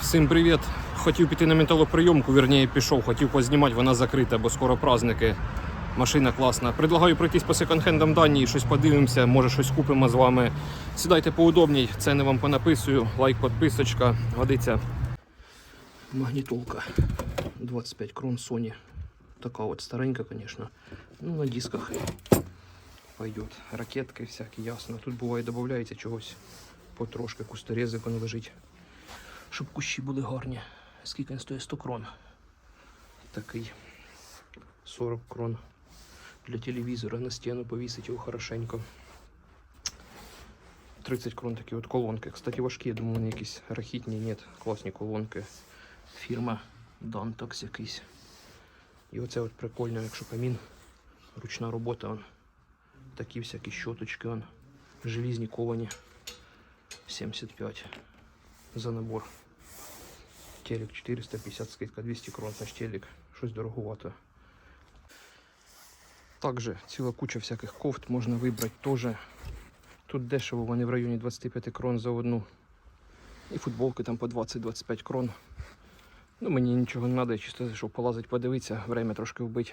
Всім привіт! Хотів піти на металоприйомку, вірніше пішов, хотів познімати, вона закрита, бо скоро праздники. Машина класна. Предлагаю пройтись по секонд-хендам Данії, щось подивимося, може щось купимо з вами. Сідайте поудобній, ціни вам понаписую, лайк, підписочка, годиться. Магнітолка 25 крон Sony. Така от старенька, звісно. Ну, на дисках пойдет. Ракетки всякі, ясно. Тут буває додається чогось потрошки, кусторезик воно лежить щоб кущі були гарні. Скільки він стоїть? 100 крон. Такий 40 крон. Для телевізора на стіну повісить його хорошенько. 30 крон такі от колонки. Кстати, важкі, я думаю, вони якісь рахітні, ні, класні колонки. Фірма Dantox якийсь. І оце от прикольно, якщо камін, ручна робота. Он. Такі всякі щоточки, он. желізні ковані. 75 за набор. Телек 450, скидка 200 крон, наш телек. Щось дороговато. Также ціла куча всяких кофт можна вибрати теж. Тут дешево, вони в районі 25 крон за одну. І футболки там по 20-25 крон. Ну мені нічого не треба, чисто щоб полазити, подивитися, время трошки вбити.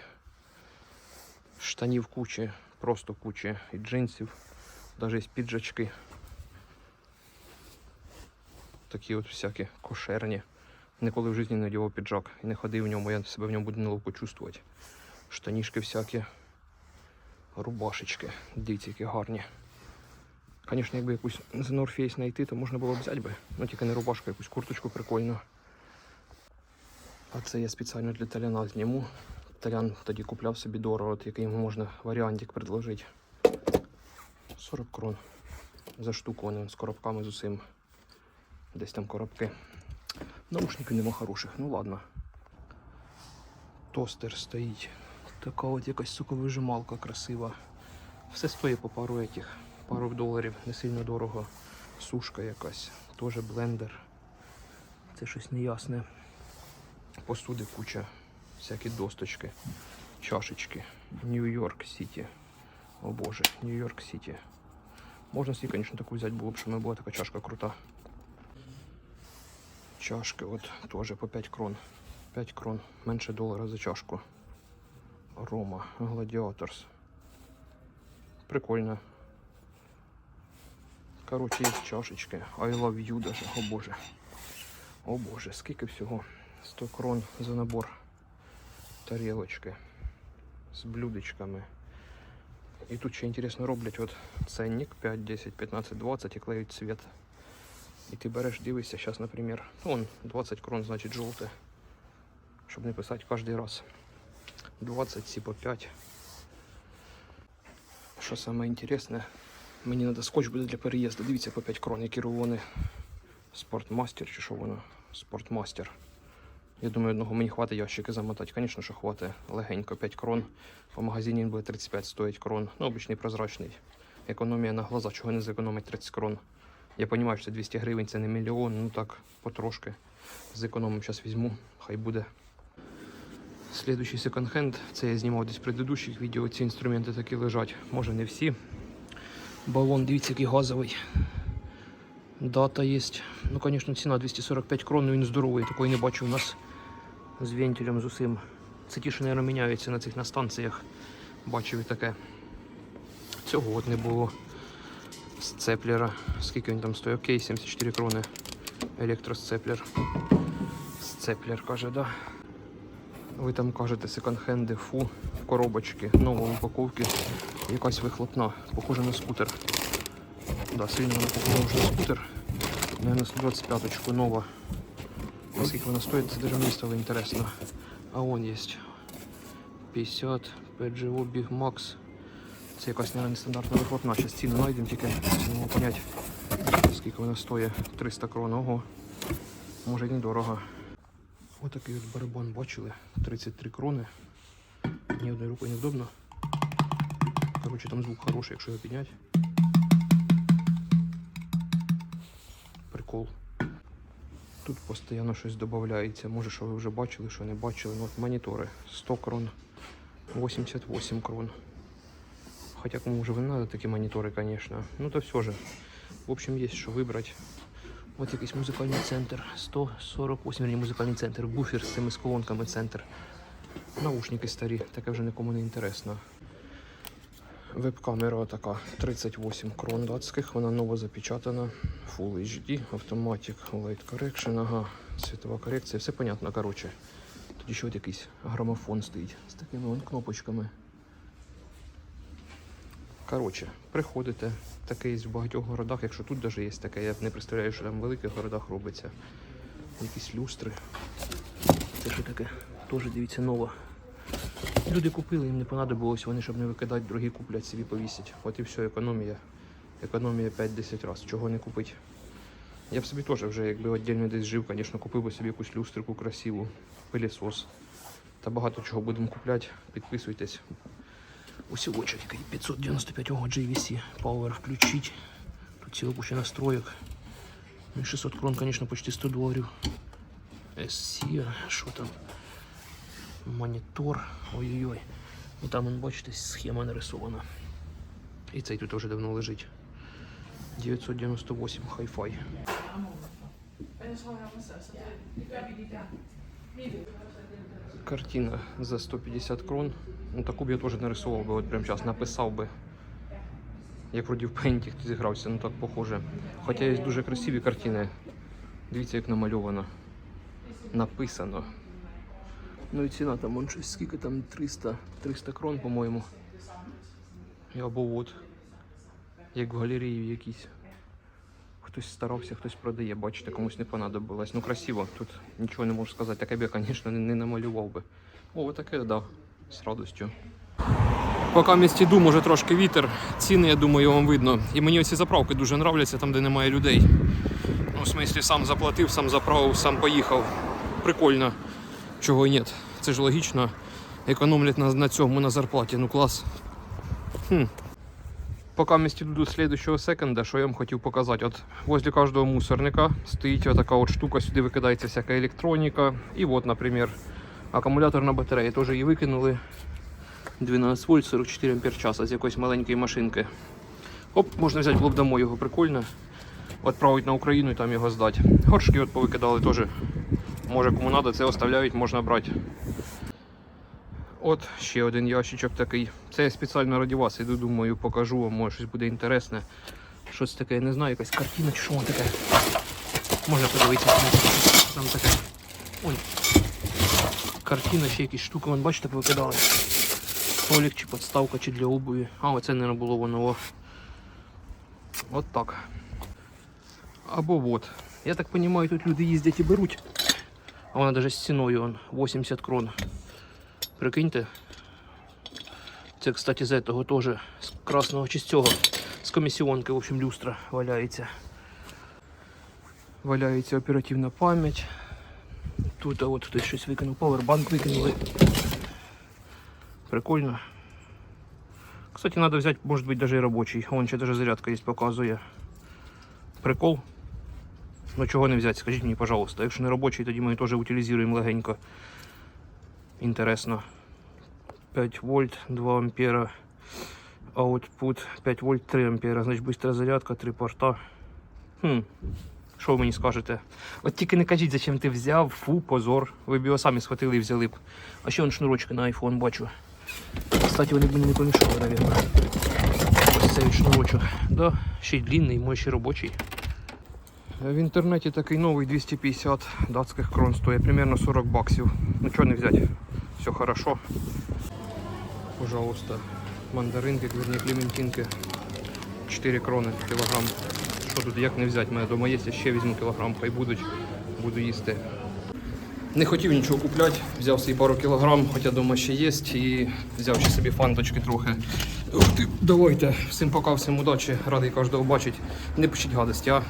Штанів кучі, просто кучі і джинсів, навіть піджачки. Такі от всякі кошерні. Ніколи в житті не надівав піджак і не ходив в ньому, я себе в ньому буду неловко чувствувати. Штанішки всякі, рубашечки, дивіться, які гарні. Звісно, якби якусь з North знайти, то можна було б взяти би. Ну тільки не рубашку, якусь курточку прикольну. А це я спеціально для Таляна зніму. Талян тоді купляв собі дорого, от який йому можна варіантик предложити. 40 крон за штуку, вони з коробками з усім. Десь там коробки. Наушників нема хороших, ну ладно. Тостер стоїть. Така от якась соковижималка красива. Все стоїть по пару этих, пару доларів, не сильно дорого. Сушка якась, теж блендер. Це щось неясне. Посуди куча, всякі досточки, чашечки. Нью-Йорк Сіті. О боже, Нью-Йорк Сіті. Можна собі, звісно, таку взяти було б, щоб була така чашка крута. Чашки от теж по 5 крон. 5 крон, менше долара за чашку. Рома, Gladiators. Прикольно. Короче, є чашечки. I love you даже. О боже. О боже, скільки всього. 100 крон за набор. Тарілочки з блюдечками. І тут ще інтересно роблять от ценник 5, 10, 15, 20 і клеють цвет. І ти береш, дивишся, зараз, наприклад, ну, он 20 крон, значить жовте. Щоб не писати кожен раз. 20 ці по 5. Що саме мені треба скотч буде для переїзду. Дивіться по 5 крон, які рулони. Спортмастер чи що воно? Спортмастер. Я думаю, одного мені хватить ящики замотати. Звісно, що хватить легенько 5 крон. По магазині він буде 35 стоїть крон. Ну, обичний прозрачний. Економія на глаза, чого не зекономить 30 крон. Я розумію, що це 200 гривень, це не мільйон, ну так, потрошки. Зекономимо, зараз візьму, хай буде. Слідуючий секонд-хенд, це я знімав десь в предыдущих відео, ці інструменти такі лежать. Може не всі. Балон, дивіться, який газовий. Дата є. Ну, звісно, ціна 245 крон, ну він здоровий. Такої не бачу у нас з вентилем, з усім. Це ті, що, мабуть, міняються на цих на станціях. Бачив і таке. Цього от не було сцеплера. Скільки він там стоїть? Окей, 74 крони. Електросцеплер. Сцеплер каже, да. Ви там кажете секонд-хенди, фу, коробочки, нова упаковки. Якась вихлопна, похоже на скутер. Да, сильно вона похожа на скутер. Наверное, 125 нова. Наскільки вона стоїть, це даже мені стало інтересно. А вон є 50 Peugeot Big Max. Це якась наверное, нестандартна вихлопна. Зараз ціну знайдемо, тільки не можу поняти, скільки вона стоїть. 300 крон. Ого. Може й недорого. Ось такий от барабан бачили. 33 крони. Ні одною рукою невдобно. Коротше, там звук хороший, якщо його підняти. Прикол. Тут постійно щось додається. Може, що ви вже бачили, що не бачили. Ну, от монітори 100 крон, 88 крон. Хотя кому уже надо такие мониторы, конечно. Ну то все же. В общем, есть что выбрать. От якийсь музикальний центр. 148 верні, музикальний центр. Буфер з цими колонками центр. Наушники старі, таке вже нікому не інтересно. Веб-камера така 38 крон датських, вона ново запечатана. Full HD, Automatic Light Correction, ага, світова корекція, все понятно, коротше. Тоді ще от якийсь грамофон стоїть з такими вон кнопочками. Коротше, приходите, таке є в багатьох городах, якщо тут навіть є таке, я не представляю, що там в великих городах робиться. Якісь люстри. Це що таке? Теж дивіться, нова. Люди купили, їм не понадобилось, вони щоб не викидати, другі куплять собі повісять. От і все, економія. Економія 5-10 разів. Чого не купити? Я б собі теж вже, якби віддільно десь жив, звісно, купив би собі якусь люстрику красиву, пилісос. Та багато чого будемо купляти. Підписуйтесь. Усього який 595 ого, JVC Power включить. Тут ціла куча настроєк. Ну і 600 крон, звісно, почти 100 доларів. SC, що там? Монітор. Ой-ой-ой. І там, вон, бачите, схема нарисована. І цей тут вже давно лежить. 998 Hi-Fi. Картина за 150 крон. Ну таку б я теж нарисував би, от прямо зараз написав би. Як вроді в пейнті хтось зігрався, ну так похоже. Хоча є дуже красиві картини. Дивіться, як намальовано. Написано. Ну і ціна там вон щось, скільки там 300, 300 крон, по-моєму. Або от. Як в галереї якійсь. Хтось старався, хтось продає, бачите, комусь не понадобилось. Ну красиво, тут нічого не можу сказати. Таке б я, звісно, не намалював би. О, таке, да, з радістю. Поки в місті йду, може трошки вітер. Ціни, я думаю, вам видно. І мені оці заправки дуже нравляться, там, де немає людей. Ну, в смислі, сам заплатив, сам заправив, сам поїхав. Прикольно. Чого і ні. Це ж логічно. Економлять на, на цьому, на зарплаті. Ну клас. Хм. Поки ми йду до слідчого секонда, що я вам хотів показати. От возле кожного мусорника стоїть така от штука, сюди викидається всяка електроніка. І от, наприклад, акумуляторна батарея. Теж її викинули. 12 вольт 44 ампер часа з якоїсь маленької машинки. Оп, можна взяти було б домой його прикольно. Відправити на Україну і там його здати. Горшки от повикидали теж. Може кому треба, це оставляють, можна брати. От ще один ящичок такий. Це я спеціально раді вас іду, думаю, покажу вам, може щось буде інтересне. Щось таке, я не знаю, якась картина чи що воно таке. Можна подивитися. Там таке. Ой. Картина, ще якісь штуки, вон, бачите, повикидали. Столик чи подставка, чи для обуви. А, оце, мабуть, було воно. От так. Або от. Я так розумію, тут люди їздять і беруть. А вона навіть з ціною он, 80 крон. Прикиньте. Це, кстати, з этого теж з красного чи з цього. З комісіонки, в общем, люстра валяється. Валяється оперативна пам'ять. Тут а от хтось щось викинув, павербанк викинули. Прикольно. Кстати, надо взять, может быть, даже и рабочий. Вон ще даже зарядка есть, показує. Прикол. Ну чого не взяти, скажіть мені, пожалуйста. Якщо не робочий, тоді ми теж утилізуємо легенько. Інтересно. 5 вольт, 2 ампера. Output 5 вольт, 3 ампера. Значить, быстра зарядка, 3 порта. Хм. Що ви мені скажете? От тільки не кажіть, зачем ти взяв, фу, позор. Ви б його самі схватили і взяли б. А ще вон шнурочки на iPhone бачу. Кстати, вони б мені не помішали, наверное. Ось цей шнурочок. Да, ще й длинний, мой ще робочий. В інтернеті такий новий 250 датських крон стоїть, примерно 40 баксів. Ну чого не взяти? Все хорошо. Пожалуйста, мандаринки, верні клементинки. 4 крони кілограм. Що тут як не взяти? Мене вдома є, я ще візьму кілограм, хай будуть, буду їсти. Не хотів нічого купляти, взяв собі пару кілограм, хоча вдома ще є, і взяв ще собі фанточки трохи. Ух ти, давайте, всім пока, всім удачі, радий кожного бачить. Не пишіть гадості, а